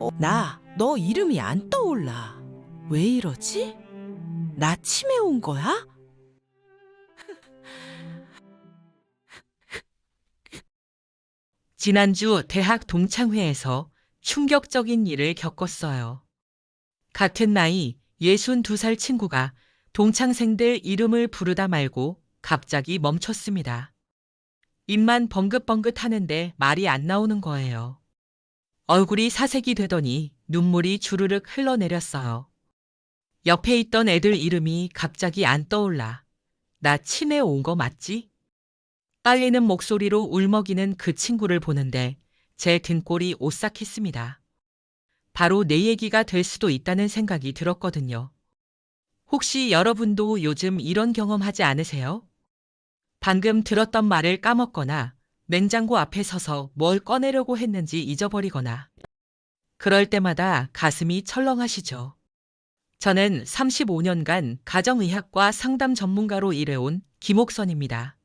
어, 나, 너 이름이 안 떠올라. 왜 이러지? 나 치매 온 거야? 지난주 대학 동창회에서 충격적인 일을 겪었어요. 같은 나이 62살 친구가 동창생들 이름을 부르다 말고 갑자기 멈췄습니다. 입만 벙긋벙긋 하는데 말이 안 나오는 거예요. 얼굴이 사색이 되더니 눈물이 주르륵 흘러내렸어요. 옆에 있던 애들 이름이 갑자기 안 떠올라. 나 치매 온 거 맞지? 딸리는 목소리로 울먹이는 그 친구를 보는데 제 등골이 오싹했습니다. 바로 내 얘기가 될 수도 있다는 생각이 들었거든요. 혹시 여러분도 요즘 이런 경험하지 않으세요? 방금 들었던 말을 까먹거나 냉장고 앞에 서서 뭘 꺼내려고 했는지 잊어버리거나 그럴 때마다 가슴이 철렁하시죠. 저는 35년간 가정의학과 상담 전문가로 일해온 김옥선입니다.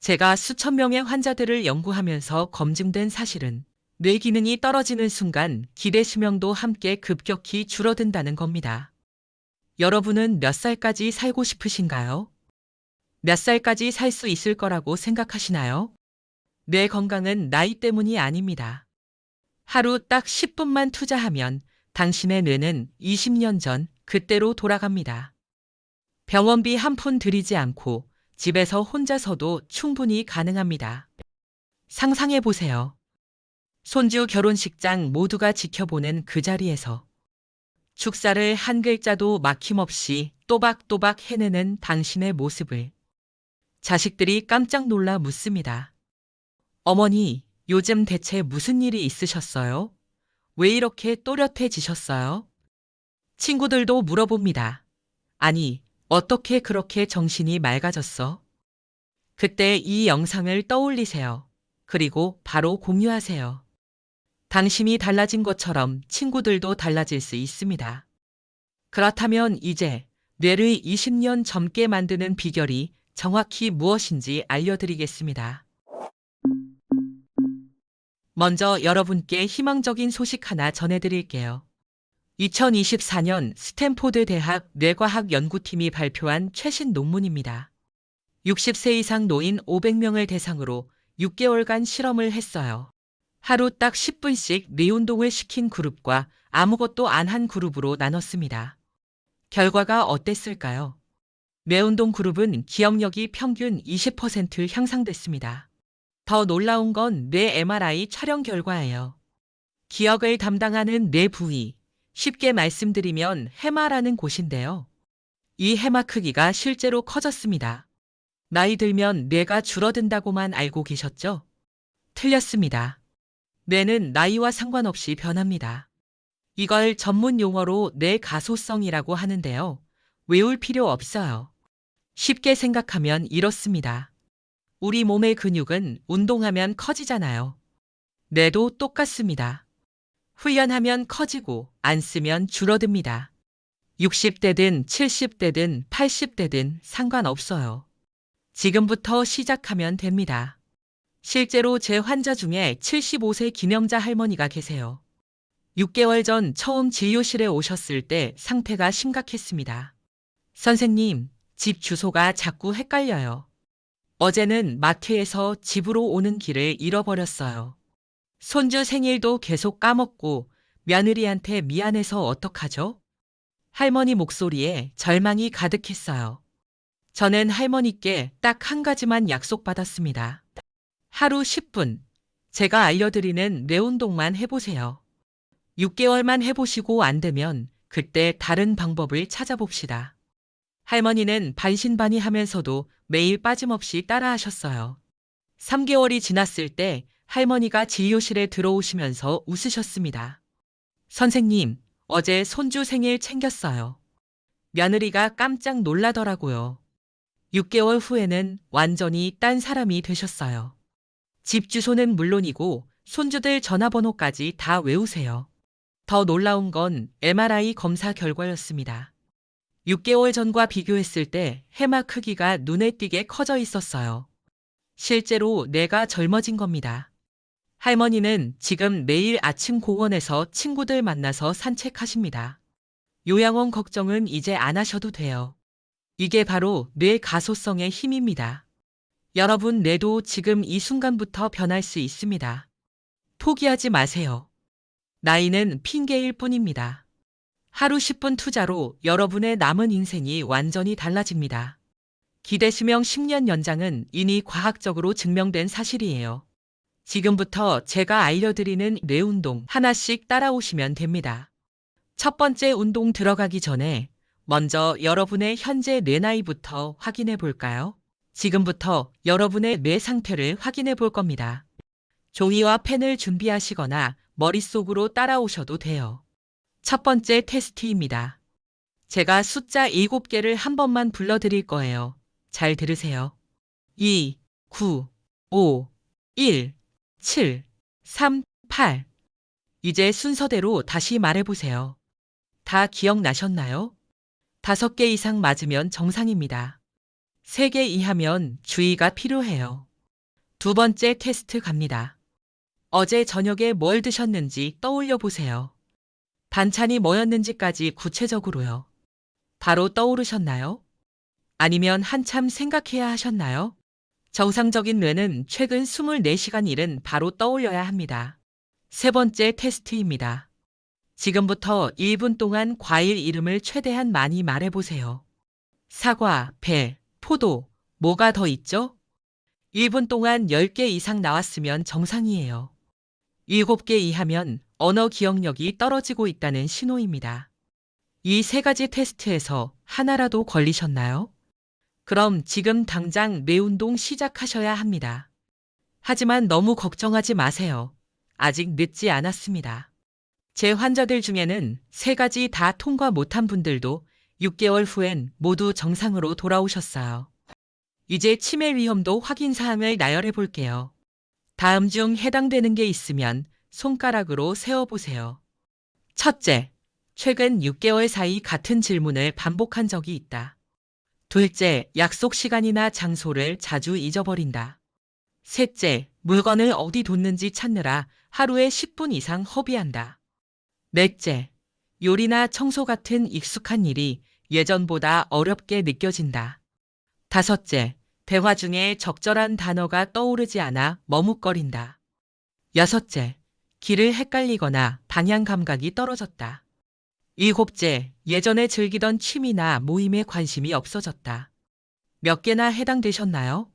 제가 수천 명의 환자들을 연구하면서 검증된 사실은 뇌 기능이 떨어지는 순간 기대 수명도 함께 급격히 줄어든다는 겁니다. 여러분은 몇 살까지 살고 싶으신가요? 몇 살까지 살 수 있을 거라고 생각하시나요? 뇌 건강은 나이 때문이 아닙니다. 하루 딱 10분만 투자하면 당신의 뇌는 20년 전 그때로 돌아갑니다. 병원비 한 푼 들이지 않고 집에서 혼자서도 충분히 가능합니다. 상상해 보세요. 손주 결혼식장 모두가 지켜보는 그 자리에서 축사를 한 글자도 막힘없이 또박또박 해내는 당신의 모습을 자식들이 깜짝 놀라 묻습니다. 어머니, 요즘 대체 무슨 일이 있으셨어요? 왜 이렇게 또렷해지셨어요? 친구들도 물어봅니다. 아니, 어떻게 그렇게 정신이 맑아졌어? 그때 이 영상을 떠올리세요. 그리고 바로 공유하세요. 당신이 달라진 것처럼 친구들도 달라질 수 있습니다. 그렇다면 이제 뇌를 20년 젊게 만드는 비결이 정확히 무엇인지 알려드리겠습니다. 먼저 여러분께 희망적인 소식 하나 전해드릴게요. 2024년 스탠포드 대학 뇌과학 연구팀이 발표한 최신 논문입니다. 60세 이상 노인 500명을 대상으로 6개월간 실험을 했어요. 하루 딱 10분씩 뇌운동을 시킨 그룹과 아무것도 안 한 그룹으로 나눴습니다. 결과가 어땠을까요? 뇌운동 그룹은 기억력이 평균 20% 향상됐습니다. 더 놀라운 건 뇌 MRI 촬영 결과예요. 기억을 담당하는 뇌 부위, 쉽게 말씀드리면 해마라는 곳인데요. 이 해마 크기가 실제로 커졌습니다. 나이 들면 뇌가 줄어든다고만 알고 계셨죠? 틀렸습니다. 뇌는 나이와 상관없이 변합니다. 이걸 전문 용어로 뇌 가소성이라고 하는데요. 외울 필요 없어요. 쉽게 생각하면 이렇습니다. 우리 몸의 근육은 운동하면 커지잖아요. 뇌도 똑같습니다. 훈련하면 커지고 안 쓰면 줄어듭니다. 60대든 70대든 80대든 상관없어요. 지금부터 시작하면 됩니다. 실제로 제 환자 중에 75세 기념자 할머니가 계세요. 6개월 전 처음 진료실에 오셨을 때 상태가 심각했습니다. 선생님, 집 주소가 자꾸 헷갈려요. 어제는 마트에서 집으로 오는 길을 잃어버렸어요. 손주 생일도 계속 까먹고 며느리한테 미안해서 어떡하죠? 할머니 목소리에 절망이 가득했어요. 저는 할머니께 딱 한 가지만 약속받았습니다. 하루 10분, 제가 알려드리는 뇌 운동만 해보세요. 6개월만 해보시고 안 되면 그때 다른 방법을 찾아봅시다. 할머니는 반신반의 하면서도 매일 빠짐없이 따라하셨어요. 3개월이 지났을 때 할머니가 진료실에 들어오시면서 웃으셨습니다. 선생님, 어제 손주 생일 챙겼어요. 며느리가 깜짝 놀라더라고요. 6개월 후에는 완전히 딴 사람이 되셨어요. 집 주소는 물론이고 손주들 전화번호까지 다 외우세요. 더 놀라운 건 MRI 검사 결과였습니다. 6개월 전과 비교했을 때 해마 크기가 눈에 띄게 커져 있었어요. 실제로 뇌가 젊어진 겁니다. 할머니는 지금 매일 아침 공원에서 친구들 만나서 산책하십니다. 요양원 걱정은 이제 안 하셔도 돼요. 이게 바로 뇌 가소성의 힘입니다. 여러분 뇌도 지금 이 순간부터 변할 수 있습니다. 포기하지 마세요. 나이는 핑계일 뿐입니다. 하루 10분 투자로 여러분의 남은 인생이 완전히 달라집니다. 기대 수명 10년 연장은 이미 과학적으로 증명된 사실이에요. 지금부터 제가 알려드리는 뇌 운동 하나씩 따라오시면 됩니다. 첫 번째 운동 들어가기 전에 먼저 여러분의 현재 뇌 나이부터 확인해 볼까요? 지금부터 여러분의 뇌 상태를 확인해 볼 겁니다. 종이와 펜을 준비하시거나 머릿속으로 따라오셔도 돼요. 첫 번째 테스트입니다. 제가 숫자 7개를 한 번만 불러드릴 거예요. 잘 들으세요. 2, 9, 5, 1, 7, 3, 8. 이제 순서대로 다시 말해보세요. 다 기억나셨나요? 다섯 개 이상 맞으면 정상입니다. 세개 이하면 주의가 필요해요. 두 번째 테스트 갑니다. 어제 저녁에 뭘 드셨는지 떠올려 보세요. 반찬이 뭐였는지까지 구체적으로요. 바로 떠오르셨나요? 아니면 한참 생각해야 하셨나요? 정상적인 뇌는 최근 24시간 일은 바로 떠올려야 합니다. 세 번째 테스트입니다. 지금부터 1분 동안 과일 이름을 최대한 많이 말해보세요. 사과, 배, 포도, 뭐가 더 있죠? 1분 동안 10개 이상 나왔으면 정상이에요. 7개 이하면 언어 기억력이 떨어지고 있다는 신호입니다. 이 세 가지 테스트에서 하나라도 걸리셨나요? 그럼 지금 당장 뇌운동 시작하셔야 합니다. 하지만 너무 걱정하지 마세요. 아직 늦지 않았습니다. 제 환자들 중에는 세 가지 다 통과 못한 분들도 6개월 후엔 모두 정상으로 돌아오셨어요. 이제 치매 위험도 확인 사항을 나열해 볼게요. 다음 중 해당되는 게 있으면 손가락으로 세어보세요. 첫째, 최근 6개월 사이 같은 질문을 반복한 적이 있다. 둘째, 약속 시간이나 장소를 자주 잊어버린다. 셋째, 물건을 어디 뒀는지 찾느라 하루에 10분 이상 허비한다. 넷째, 요리나 청소 같은 익숙한 일이 예전보다 어렵게 느껴진다. 다섯째, 대화 중에 적절한 단어가 떠오르지 않아 머뭇거린다. 여섯째, 길을 헷갈리거나 방향 감각이 떨어졌다. 일곱째, 예전에 즐기던 취미나 모임에 관심이 없어졌다. 몇 개나 해당되셨나요?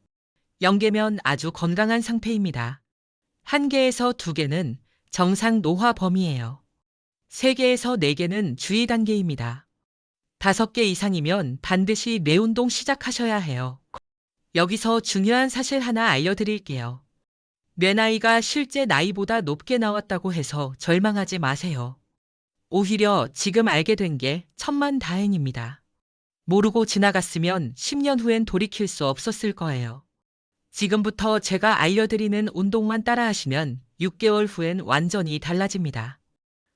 0개면 아주 건강한 상태입니다. 1개에서 2개는 정상 노화 범위예요. 3개에서 4개는 주의 단계입니다. 5개 이상이면 반드시 뇌운동 시작하셔야 해요. 여기서 중요한 사실 하나 알려드릴게요. 뇌 나이가 실제 나이보다 높게 나왔다고 해서 절망하지 마세요. 오히려 지금 알게 된 게 천만 다행입니다. 모르고 지나갔으면 10년 후엔 돌이킬 수 없었을 거예요. 지금부터 제가 알려드리는 운동만 따라하시면 6개월 후엔 완전히 달라집니다.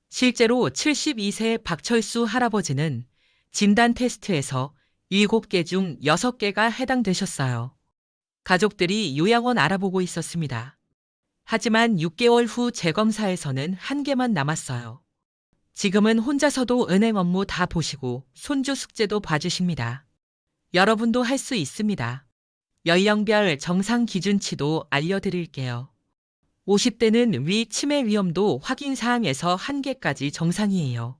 실제로 72세 박철수 할아버지는 진단 테스트에서 7개 중 6개가 해당되셨어요. 가족들이 요양원 알아보고 있었습니다. 하지만 6개월 후 재검사에서는 한 개만 남았어요. 지금은 혼자서도 은행 업무 다 보시고 손주 숙제도 봐주십니다. 여러분도 할 수 있습니다. 연령별 정상 기준치도 알려드릴게요. 50대는 위 치매 위험도 확인 사항에서 1개까지 정상이에요.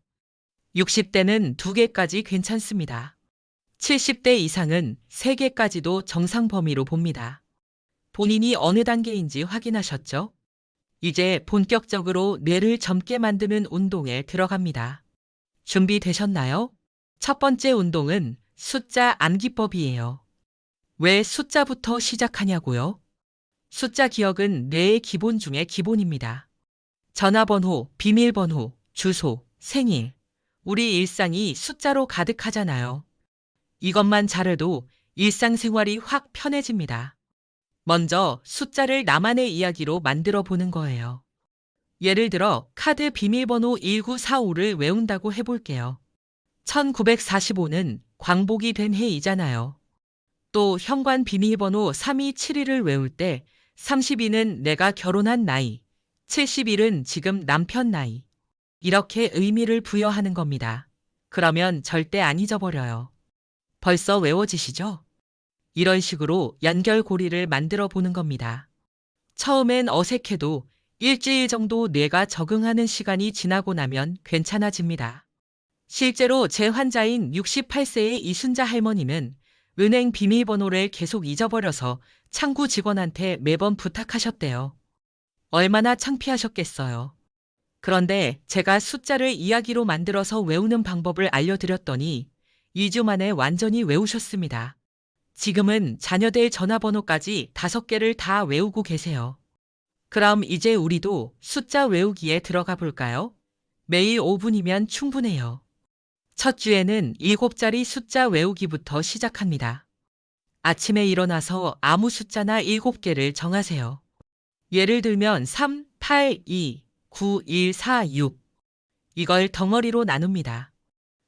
60대는 2개까지 괜찮습니다. 70대 이상은 3개까지도 정상 범위로 봅니다. 본인이 어느 단계인지 확인하셨죠? 이제 본격적으로 뇌를 젊게 만드는 운동에 들어갑니다. 준비되셨나요? 첫 번째 운동은 숫자 암기법이에요. 왜 숫자부터 시작하냐고요? 숫자 기억은 뇌의 기본 중의 기본입니다. 전화번호, 비밀번호, 주소, 생일. 우리 일상이 숫자로 가득하잖아요. 이것만 잘해도 일상생활이 확 편해집니다. 먼저 숫자를 나만의 이야기로 만들어 보는 거예요. 예를 들어 카드 비밀번호 1945를 외운다고 해볼게요. 1945는 광복이 된 해이잖아요. 또 현관 비밀번호 3272를 외울 때 32는 내가 결혼한 나이, 71은 지금 남편 나이. 이렇게 의미를 부여하는 겁니다. 그러면 절대 안 잊어버려요. 벌써 외워지시죠? 이런 식으로 연결고리를 만들어 보는 겁니다. 처음엔 어색해도 일주일 정도 뇌가 적응하는 시간이 지나고 나면 괜찮아집니다. 실제로 제 환자인 68세의 이순자 할머니는 은행 비밀번호를 계속 잊어버려서 창구 직원한테 매번 부탁하셨대요. 얼마나 창피하셨겠어요. 그런데 제가 숫자를 이야기로 만들어서 외우는 방법을 알려드렸더니 2주 만에 완전히 외우셨습니다. 지금은 자녀들 전화번호까지 5개를 다 외우고 계세요. 그럼 이제 우리도 숫자 외우기에 들어가 볼까요? 매일 5분이면 충분해요. 첫 주에는 7자리 숫자 외우기부터 시작합니다. 아침에 일어나서 아무 숫자나 7개를 정하세요. 예를 들면 3, 8, 2, 9, 1, 4, 6. 이걸 덩어리로 나눕니다.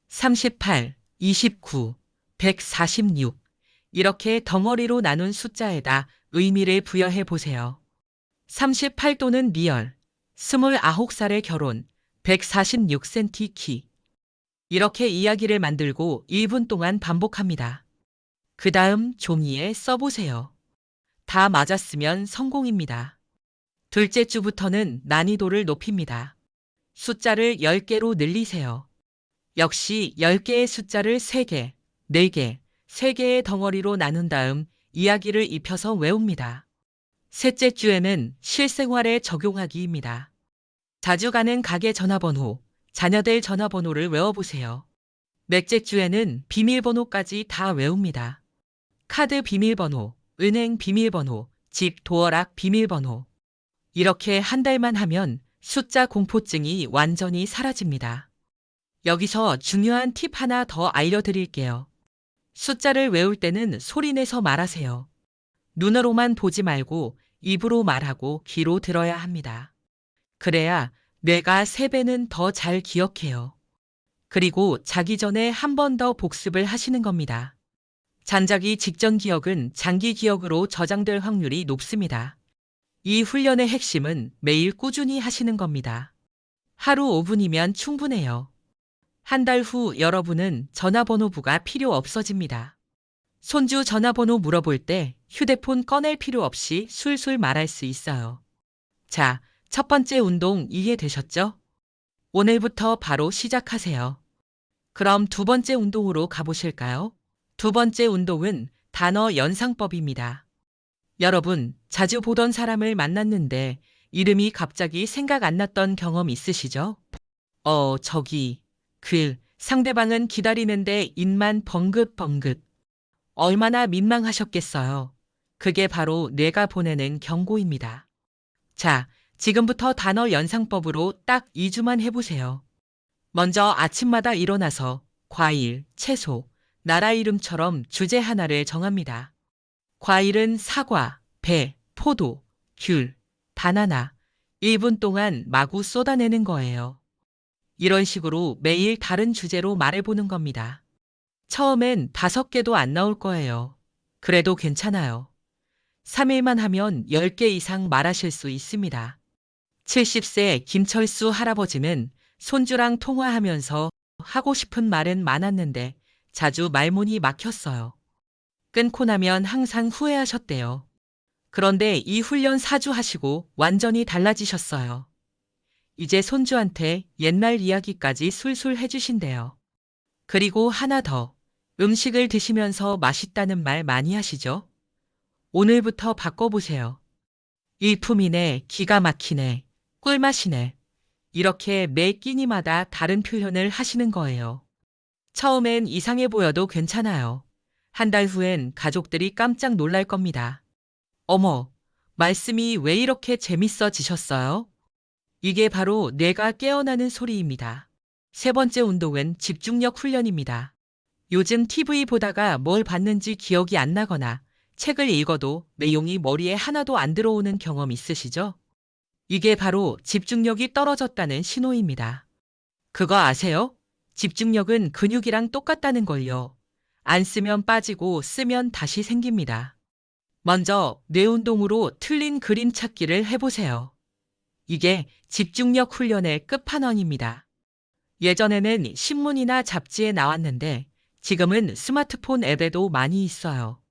38, 29, 146. 이렇게 덩어리로 나눈 숫자에다 의미를 부여해 보세요. 38도는 리얼, 29살의 결혼, 146cm 키. 이렇게 이야기를 만들고 1분 동안 반복합니다. 그 다음 종이에 써보세요. 다 맞았으면 성공입니다. 둘째 주부터는 난이도를 높입니다. 숫자를 10개로 늘리세요. 역시 10개의 숫자를 3개, 4개, 3개의 덩어리로 나눈 다음 이야기를 입혀서 외웁니다. 셋째 주에는 실생활에 적용하기입니다. 자주 가는 가게 전화번호, 자녀들 전화번호를 외워보세요. 넷째 주에는 비밀번호까지 다 외웁니다. 카드 비밀번호, 은행 비밀번호, 집 도어락 비밀번호. 이렇게 한 달만 하면 숫자 공포증이 완전히 사라집니다. 여기서 중요한 팁 하나 더 알려드릴게요. 숫자를 외울 때는 소리내서 말하세요. 눈으로만 보지 말고 입으로 말하고 귀로 들어야 합니다. 그래야 뇌가 3배는 더 잘 기억해요. 그리고 자기 전에 한 번 더 복습을 하시는 겁니다. 잔자기 직전 기억은 장기 기억으로 저장될 확률이 높습니다. 이 훈련의 핵심은 매일 꾸준히 하시는 겁니다. 하루 5분이면 충분해요. 한 달 후 여러분은 전화번호부가 필요 없어집니다. 손주 전화번호 물어볼 때 휴대폰 꺼낼 필요 없이 술술 말할 수 있어요. 자, 첫 번째 운동 이해되셨죠? 오늘부터 바로 시작하세요. 그럼 두 번째 운동으로 가보실까요? 두 번째 운동은 단어 연상법입니다. 여러분, 자주 보던 사람을 만났는데 이름이 갑자기 생각 안 났던 경험 있으시죠? 어, 저기, 글, 상대방은 기다리는데 입만 벙긋벙긋. 얼마나 민망하셨겠어요. 그게 바로 뇌가 보내는 경고입니다. 자, 지금부터 단어 연상법으로 딱 2주만 해보세요. 먼저 아침마다 일어나서 과일, 채소, 나라 이름처럼 주제 하나를 정합니다. 과일은 사과, 배, 포도, 귤, 바나나. 1분 동안 마구 쏟아내는 거예요. 이런 식으로 매일 다른 주제로 말해보는 겁니다. 처음엔 다섯 개도 안 나올 거예요. 그래도 괜찮아요. 3일만 하면 10개 이상 말하실 수 있습니다. 70세 김철수 할아버지는 손주랑 통화하면서 하고 싶은 말은 많았는데 자주 말문이 막혔어요. 끊고 나면 항상 후회하셨대요. 그런데 이 훈련 4주 하시고 완전히 달라지셨어요. 이제 손주한테 옛날 이야기까지 술술 해주신대요. 그리고 하나 더. 음식을 드시면서 맛있다는 말 많이 하시죠? 오늘부터 바꿔보세요. 일품이네, 기가 막히네, 꿀맛이네. 이렇게 매 끼니마다 다른 표현을 하시는 거예요. 처음엔 이상해 보여도 괜찮아요. 한 달 후엔 가족들이 깜짝 놀랄 겁니다. 어머, 말씀이 왜 이렇게 재밌어지셨어요? 이게 바로 뇌가 깨어나는 소리입니다. 세 번째 운동은 집중력 훈련입니다. 요즘 TV 보다가 뭘 봤는지 기억이 안 나거나 책을 읽어도 내용이 머리에 하나도 안 들어오는 경험 있으시죠? 이게 바로 집중력이 떨어졌다는 신호입니다. 그거 아세요? 집중력은 근육이랑 똑같다는 걸요. 안 쓰면 빠지고 쓰면 다시 생깁니다. 먼저 뇌 운동으로 틀린 그림 찾기를 해보세요. 이게 집중력 훈련의 끝판왕입니다. 예전에는 신문이나 잡지에 나왔는데 지금은 스마트폰 앱에도 많이 있어요.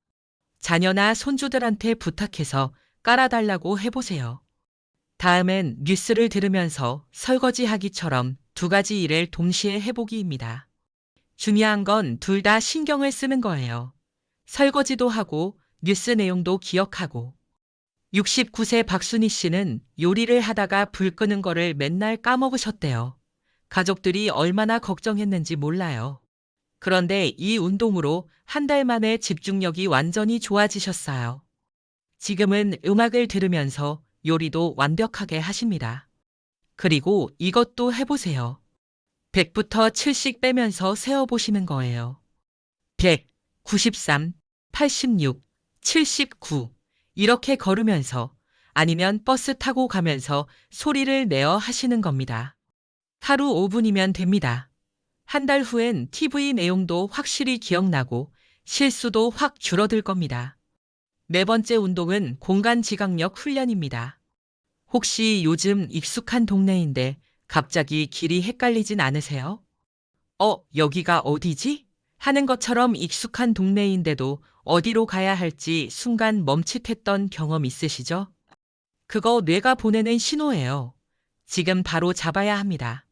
자녀나 손주들한테 부탁해서 깔아달라고 해보세요. 다음엔 뉴스를 들으면서 설거지 하기처럼 두 가지 일을 동시에 해보기입니다. 중요한 건 둘 다 신경을 쓰는 거예요. 설거지도 하고 뉴스 내용도 기억하고. 69세 박순희 씨는 요리를 하다가 불 끄는 거를 맨날 까먹으셨대요. 가족들이 얼마나 걱정했는지 몰라요. 그런데 이 운동으로 한 달 만에 집중력이 완전히 좋아지셨어요. 지금은 음악을 들으면서 요리도 완벽하게 하십니다. 그리고 이것도 해보세요. 100부터 7씩 빼면서 세어보시는 거예요. 100, 93, 86, 79 이렇게 걸으면서 아니면 버스 타고 가면서 소리를 내어 하시는 겁니다. 하루 5분이면 됩니다. 한 달 후엔 TV 내용도 확실히 기억나고 실수도 확 줄어들 겁니다. 네 번째 운동은 공간 지각력 훈련입니다. 혹시 요즘 익숙한 동네인데 갑자기 길이 헷갈리진 않으세요? 어, 여기가 어디지? 하는 것처럼 익숙한 동네인데도 어디로 가야 할지 순간 멈칫했던 경험 있으시죠? 그거 뇌가 보내는 신호예요. 지금 바로 잡아야 합니다.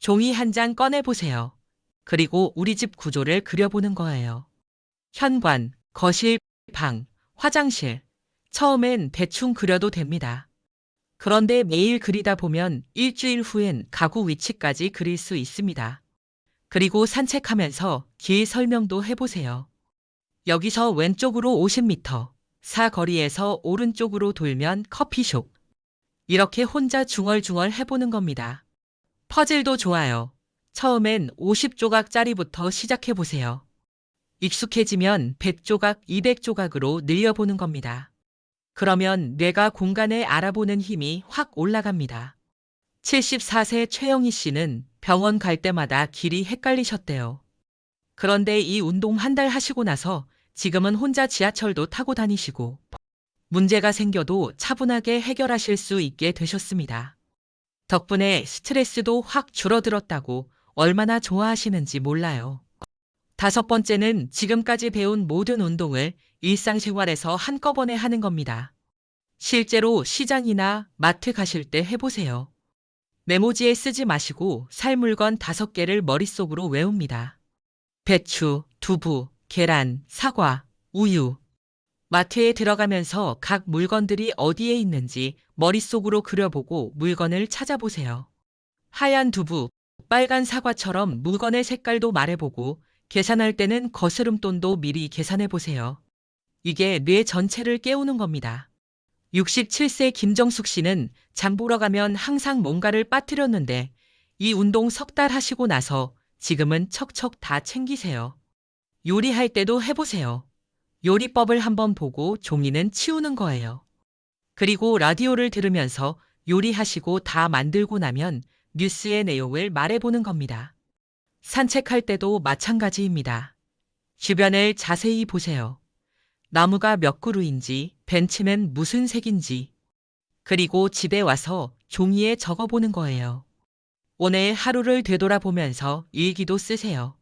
종이 한 장 꺼내보세요. 그리고 우리 집 구조를 그려보는 거예요. 현관, 거실, 방, 화장실. 처음엔 대충 그려도 됩니다. 그런데 매일 그리다 보면 일주일 후엔 가구 위치까지 그릴 수 있습니다. 그리고 산책하면서 길 설명도 해보세요. 여기서 왼쪽으로 50m, 사거리에서 오른쪽으로 돌면 커피숍. 이렇게 혼자 중얼중얼 해보는 겁니다. 퍼즐도 좋아요. 처음엔 50조각짜리부터 시작해보세요. 익숙해지면 100조각, 200조각으로 늘려보는 겁니다. 그러면 뇌가 공간을 알아보는 힘이 확 올라갑니다. 74세 최영희 씨는 병원 갈 때마다 길이 헷갈리셨대요. 그런데 이 운동 한 달 하시고 나서 지금은 혼자 지하철도 타고 다니시고 문제가 생겨도 차분하게 해결하실 수 있게 되셨습니다. 덕분에 스트레스도 확 줄어들었다고 얼마나 좋아하시는지 몰라요. 다섯 번째는 지금까지 배운 모든 운동을 일상생활에서 한꺼번에 하는 겁니다. 실제로 시장이나 마트 가실 때 해보세요. 메모지에 쓰지 마시고 살 물건 다섯 개를 머릿속으로 외웁니다. 배추, 두부, 계란, 사과, 우유. 마트에 들어가면서 각 물건들이 어디에 있는지 머릿속으로 그려보고 물건을 찾아보세요. 하얀 두부, 빨간 사과처럼 물건의 색깔도 말해보고 계산할 때는 거스름돈도 미리 계산해보세요. 이게 뇌 전체를 깨우는 겁니다. 67세 김정숙 씨는 장 보러 가면 항상 뭔가를 빠뜨렸는데 이 운동 석 달 하시고 나서 지금은 척척 다 챙기세요. 요리할 때도 해보세요. 요리법을 한번 보고 종이는 치우는 거예요. 그리고 라디오를 들으면서 요리하시고 다 만들고 나면 뉴스의 내용을 말해보는 겁니다. 산책할 때도 마찬가지입니다. 주변을 자세히 보세요. 나무가 몇 그루인지, 벤치는 무슨 색인지. 그리고 집에 와서 종이에 적어보는 거예요. 오늘 하루를 되돌아보면서 일기도 쓰세요.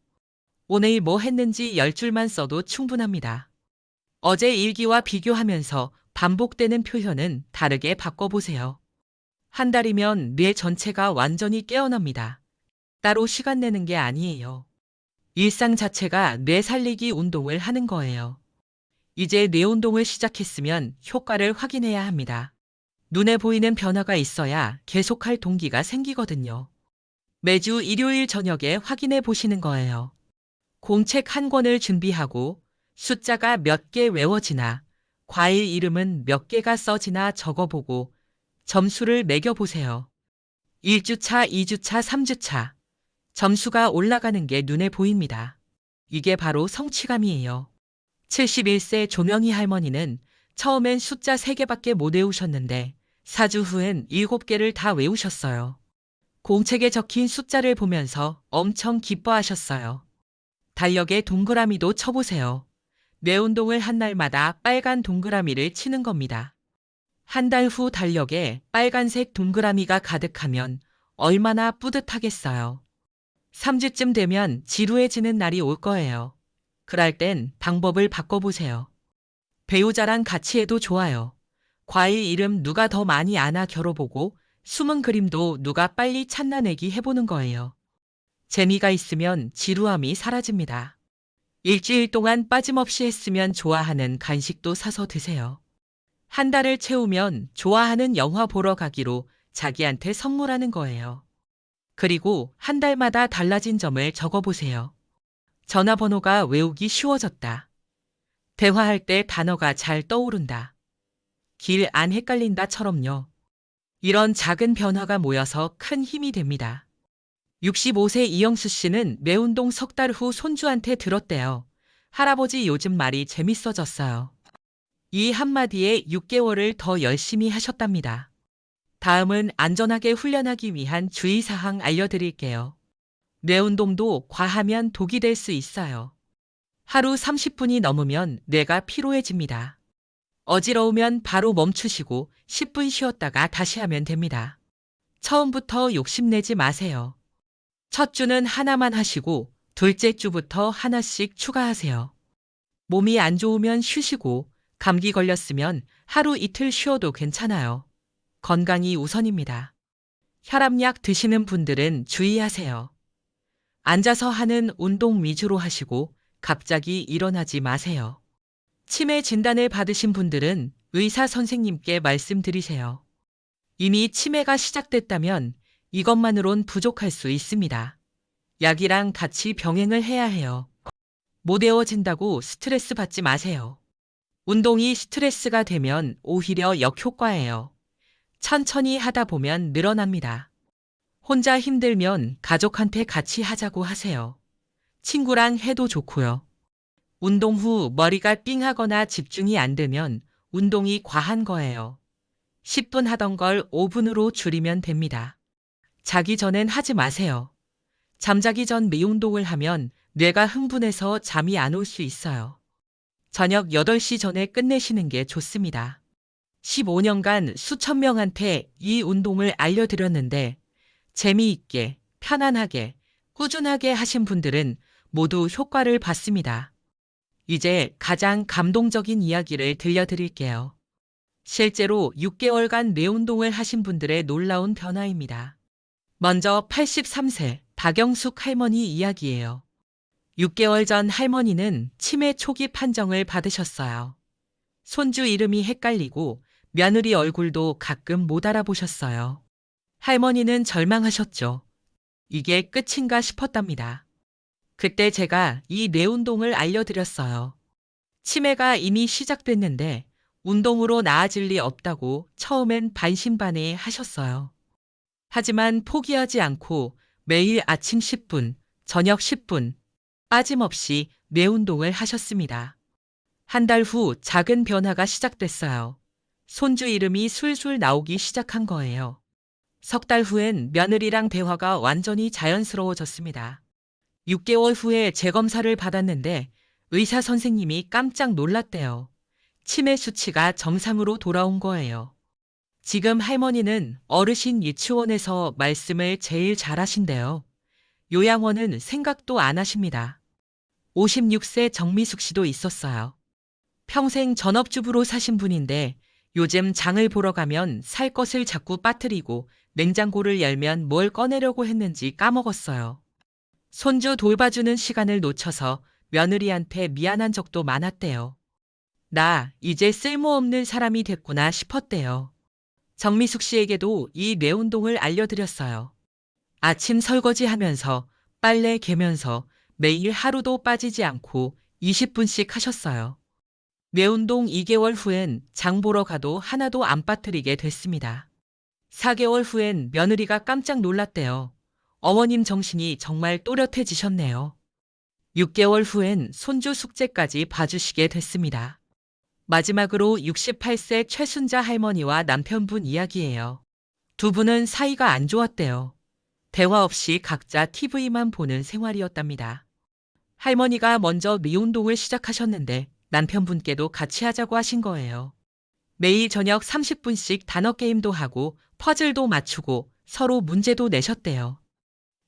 오늘 뭐 했는지 열 줄만 써도 충분합니다. 어제 일기와 비교하면서 반복되는 표현은 다르게 바꿔보세요. 한 달이면 뇌 전체가 완전히 깨어납니다. 따로 시간 내는 게 아니에요. 일상 자체가 뇌 살리기 운동을 하는 거예요. 이제 뇌 운동을 시작했으면 효과를 확인해야 합니다. 눈에 보이는 변화가 있어야 계속할 동기가 생기거든요. 매주 일요일 저녁에 확인해 보시는 거예요. 공책 한 권을 준비하고 숫자가 몇 개 외워지나 과일 이름은 몇 개가 써지나 적어보고 점수를 매겨보세요. 1주차, 2주차, 3주차. 점수가 올라가는 게 눈에 보입니다. 이게 바로 성취감이에요. 71세 조명희 할머니는 처음엔 숫자 3개밖에 못 외우셨는데 4주 후엔 7개를 다 외우셨어요. 공책에 적힌 숫자를 보면서 엄청 기뻐하셨어요. 달력에 동그라미도 쳐보세요. 뇌 운동을 한 날마다 빨간 동그라미를 치는 겁니다. 한 달 후 달력에 빨간색 동그라미가 가득하면 얼마나 뿌듯하겠어요. 3주쯤 되면 지루해지는 날이 올 거예요. 그럴 땐 방법을 바꿔보세요. 배우자랑 같이 해도 좋아요. 과일 이름 누가 더 많이 아나 겨뤄보고 숨은 그림도 누가 빨리 찾나내기 해보는 거예요. 재미가 있으면 지루함이 사라집니다. 일주일 동안 빠짐없이 했으면 좋아하는 간식도 사서 드세요. 한 달을 채우면 좋아하는 영화 보러 가기로 자기한테 선물하는 거예요. 그리고 한 달마다 달라진 점을 적어보세요. 전화번호가 외우기 쉬워졌다. 대화할 때 단어가 잘 떠오른다. 길 안 헷갈린다처럼요. 이런 작은 변화가 모여서 큰 힘이 됩니다. 65세 이영수 씨는 매운동 석 달 후 손주한테 들었대요. 할아버지 요즘 말이 재밌어졌어요. 이 한마디에 6개월을 더 열심히 하셨답니다. 다음은 안전하게 훈련하기 위한 주의사항 알려드릴게요. 뇌운동도 과하면 독이 될 수 있어요. 하루 30분이 넘으면 뇌가 피로해집니다. 어지러우면 바로 멈추시고 10분 쉬었다가 다시 하면 됩니다. 처음부터 욕심내지 마세요. 첫 주는 하나만 하시고 둘째 주부터 하나씩 추가하세요. 몸이 안 좋으면 쉬시고 감기 걸렸으면 하루 이틀 쉬어도 괜찮아요. 건강이 우선입니다. 혈압약 드시는 분들은 주의하세요. 앉아서 하는 운동 위주로 하시고 갑자기 일어나지 마세요. 치매 진단을 받으신 분들은 의사 선생님께 말씀드리세요. 이미 치매가 시작됐다면 이것만으론 부족할 수 있습니다. 약이랑 같이 병행을 해야 해요. 못 외워진다고 스트레스 받지 마세요. 운동이 스트레스가 되면 오히려 역효과예요. 천천히 하다 보면 늘어납니다. 혼자 힘들면 가족한테 같이 하자고 하세요. 친구랑 해도 좋고요. 운동 후 머리가 띵하거나 집중이 안 되면 운동이 과한 거예요. 10분 하던 걸 5분으로 줄이면 됩니다. 자기 전엔 하지 마세요. 잠자기 전 미운동을 하면 뇌가 흥분해서 잠이 안 올 수 있어요. 저녁 8시 전에 끝내시는 게 좋습니다. 15년간 수천 명한테 이 운동을 알려드렸는데 재미있게, 편안하게, 꾸준하게 하신 분들은 모두 효과를 봤습니다. 이제 가장 감동적인 이야기를 들려드릴게요. 실제로 6개월간 뇌운동을 하신 분들의 놀라운 변화입니다. 먼저 83세 박영숙 할머니 이야기예요. 6개월 전 할머니는 치매 초기 판정을 받으셨어요. 손주 이름이 헷갈리고 며느리 얼굴도 가끔 못 알아보셨어요. 할머니는 절망하셨죠. 이게 끝인가 싶었답니다. 그때 제가 이 뇌운동을 알려드렸어요. 치매가 이미 시작됐는데 운동으로 나아질 리 없다고 처음엔 반신반의 하셨어요. 하지만 포기하지 않고 매일 아침 10분, 저녁 10분, 빠짐없이 뇌 운동을 하셨습니다. 한 달 후 작은 변화가 시작됐어요. 손주 이름이 술술 나오기 시작한 거예요. 석 달 후엔 며느리랑 대화가 완전히 자연스러워졌습니다. 6개월 후에 재검사를 받았는데 의사 선생님이 깜짝 놀랐대요. 치매 수치가 정상으로 돌아온 거예요. 지금 할머니는 어르신 유치원에서 말씀을 제일 잘하신대요. 요양원은 생각도 안 하십니다. 56세 정미숙 씨도 있었어요. 평생 전업주부로 사신 분인데 요즘 장을 보러 가면 살 것을 자꾸 빠뜨리고 냉장고를 열면 뭘 꺼내려고 했는지 까먹었어요. 손주 돌봐주는 시간을 놓쳐서 며느리한테 미안한 적도 많았대요. 나 이제 쓸모없는 사람이 됐구나 싶었대요. 정미숙 씨에게도 이 뇌운동을 알려드렸어요. 아침 설거지 하면서 빨래 개면서 매일 하루도 빠지지 않고 20분씩 하셨어요. 뇌운동 2개월 후엔 장 보러 가도 하나도 안 빠뜨리게 됐습니다. 4개월 후엔 며느리가 깜짝 놀랐대요. 어머님 정신이 정말 또렷해지셨네요. 6개월 후엔 손주 숙제까지 봐주시게 됐습니다. 마지막으로 68세 최순자 할머니와 남편분 이야기예요. 두 분은 사이가 안 좋았대요. 대화 없이 각자 TV만 보는 생활이었답니다. 할머니가 먼저 미운동을 시작하셨는데 남편분께도 같이 하자고 하신 거예요. 매일 저녁 30분씩 단어 게임도 하고 퍼즐도 맞추고 서로 문제도 내셨대요.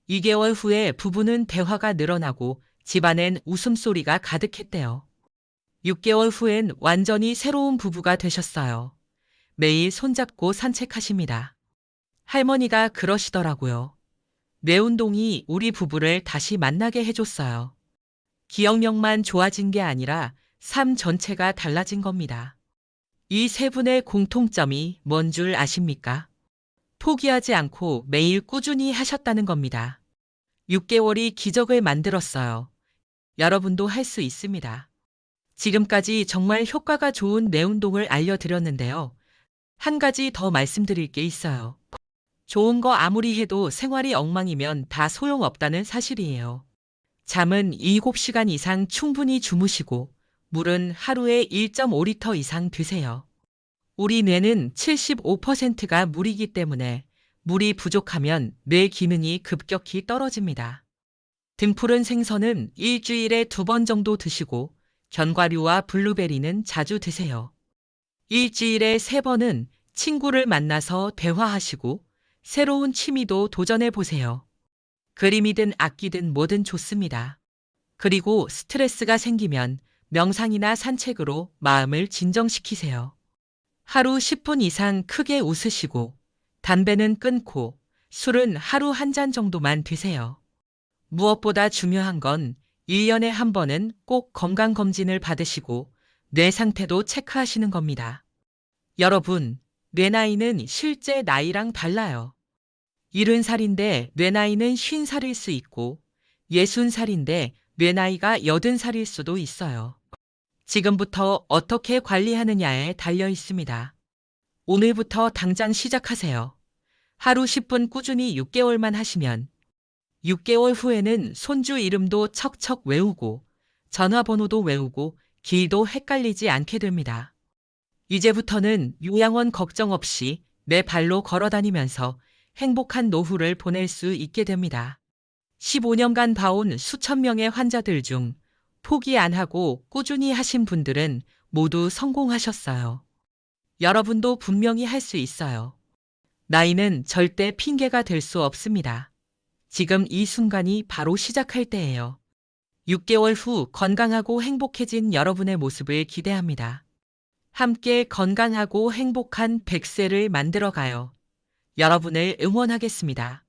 2개월 후에 부부는 대화가 늘어나고 집안엔 웃음소리가 가득했대요. 6개월 후엔 완전히 새로운 부부가 되셨어요. 매일 손잡고 산책하십니다. 할머니가 그러시더라고요. 뇌운동이 우리 부부를 다시 만나게 해줬어요. 기억력만 좋아진 게 아니라 삶 전체가 달라진 겁니다. 이 세 분의 공통점이 뭔 줄 아십니까? 포기하지 않고 매일 꾸준히 하셨다는 겁니다. 6개월이 기적을 만들었어요. 여러분도 할 수 있습니다. 지금까지 정말 효과가 좋은 뇌운동을 알려드렸는데요. 한 가지 더 말씀드릴 게 있어요. 좋은 거 아무리 해도 생활이 엉망이면 다 소용없다는 사실이에요. 잠은 7시간 이상 충분히 주무시고 물은 하루에 1.5리터 이상 드세요. 우리 뇌는 75%가 물이기 때문에 물이 부족하면 뇌 기능이 급격히 떨어집니다. 등푸른 생선은 일주일에 두 번 정도 드시고 견과류와 블루베리는 자주 드세요. 일주일에 세 번은 친구를 만나서 대화하시고 새로운 취미도 도전해 보세요. 그림이든 악기든 뭐든 좋습니다. 그리고 스트레스가 생기면 명상이나 산책으로 마음을 진정시키세요. 하루 10분 이상 크게 웃으시고 담배는 끊고 술은 하루 한 잔 정도만 드세요. 무엇보다 중요한 건 1년에 한 번은 꼭 건강검진을 받으시고 뇌 상태도 체크하시는 겁니다. 여러분, 뇌 나이는 실제 나이랑 달라요. 70살인데 뇌 나이는 50살일 수 있고 60살인데 뇌 나이가 80살일 수도 있어요. 지금부터 어떻게 관리하느냐에 달려 있습니다. 오늘부터 당장 시작하세요. 하루 10분 꾸준히 6개월만 하시면 6개월 후에는 손주 이름도 척척 외우고 전화번호도 외우고 길도 헷갈리지 않게 됩니다. 이제부터는 요양원 걱정 없이 내 발로 걸어 다니면서 행복한 노후를 보낼 수 있게 됩니다. 15년간 봐온 수천 명의 환자들 중 포기 안 하고 꾸준히 하신 분들은 모두 성공하셨어요. 여러분도 분명히 할 수 있어요. 나이는 절대 핑계가 될 수 없습니다. 지금 이 순간이 바로 시작할 때예요. 6개월 후 건강하고 행복해진 여러분의 모습을 기대합니다. 함께 건강하고 행복한 100세를 만들어가요. 여러분을 응원하겠습니다.